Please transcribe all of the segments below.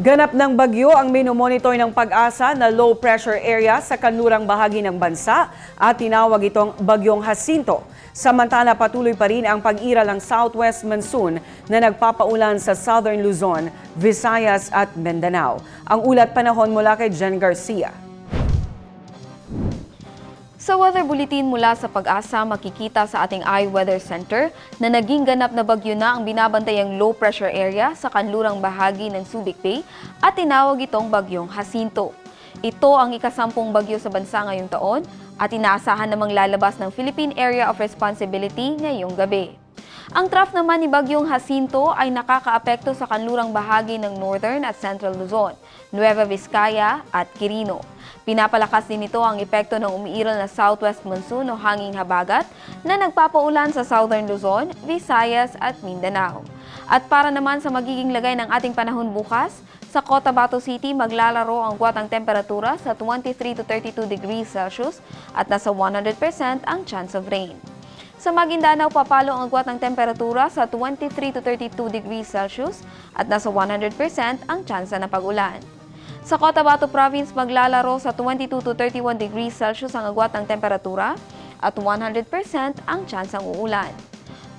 Ganap ng bagyo ang minomonitor ng pag-asa na low pressure area sa kanlurang bahagi ng bansa at tinawag itong Bagyong Jacinto. Samantala patuloy pa rin ang pag-iral ng southwest monsoon na nagpapaulan sa southern Luzon, Visayas at Mindanao. Ang ulat panahon mula kay Jen Garcia. Sa weather bulletin mula sa pag-asa, makikita sa ating iWeather Center na naging ganap na bagyo na ang binabantayang low pressure area sa kanlurang bahagi ng Subic Bay at tinawag itong bagyong Jacinto. Ito ang ikasampung bagyo sa bansa ngayong taon at inaasahan namang lalabas ng Philippine Area of Responsibility ngayong gabi. Ang trough naman ni Bagyong Jacinto ay nakakaapekto sa kanlurang bahagi ng Northern at Central Luzon, Nueva Vizcaya at Quirino. Pinapalakas din ito ang epekto ng umiiral na southwest monsoon o hanging habagat na nagpapaulan sa Southern Luzon, Visayas at Mindanao. At para naman sa magiging lagay ng ating panahon bukas, sa Cotabato City maglalaro ang guwatang temperatura sa 23 to 32 degrees Celsius at nasa 100% ang chance of rain. Sa Maguindanao, papalo ang agwat ng temperatura sa 23 to 32 degrees Celsius at nasa 100% ang tsansa ng pag-ulan. Sa Cotabato Province, maglalaro sa 22 to 31 degrees Celsius ang agwat ng temperatura at 100% ang tsansang uulan.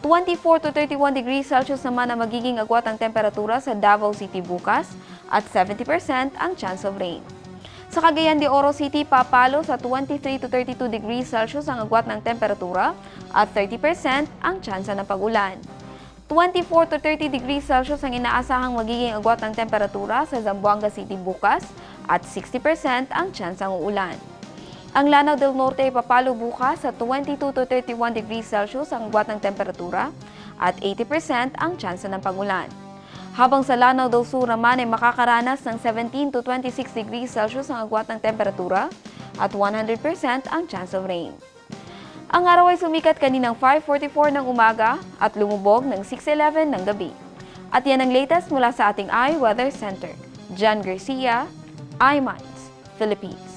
24 to 31 degrees Celsius naman ang magiging agwat ng temperatura sa Davao City bukas at 70% ang chance of rain. Sa Cagayan de Oro City, papalo sa 23 to 32 degrees Celsius ang agwat ng temperatura at 30% ang tsansa ng pag-ulan. 24 to 30 degrees Celsius ang inaasahang magiging agwat ng temperatura sa Zamboanga City bukas at 60% ang tsansang uulan. Ang Lanao del Norte ay papalo bukas sa 22 to 31 degrees Celsius ang agwat ng temperatura at 80% ang tsansa ng pag-ulan. Habang sa Lanao del Sur naman ay makakaranas ng 17 to 26 degrees Celsius ang agwat ng temperatura at 100% ang chance of rain. Ang araw ay sumikat kaninang 5.44 ng umaga at lumubog ng 6.11 ng gabi. At yan ang latest mula sa ating iWeather Center. Jan Garcia, iMinds, Philippines.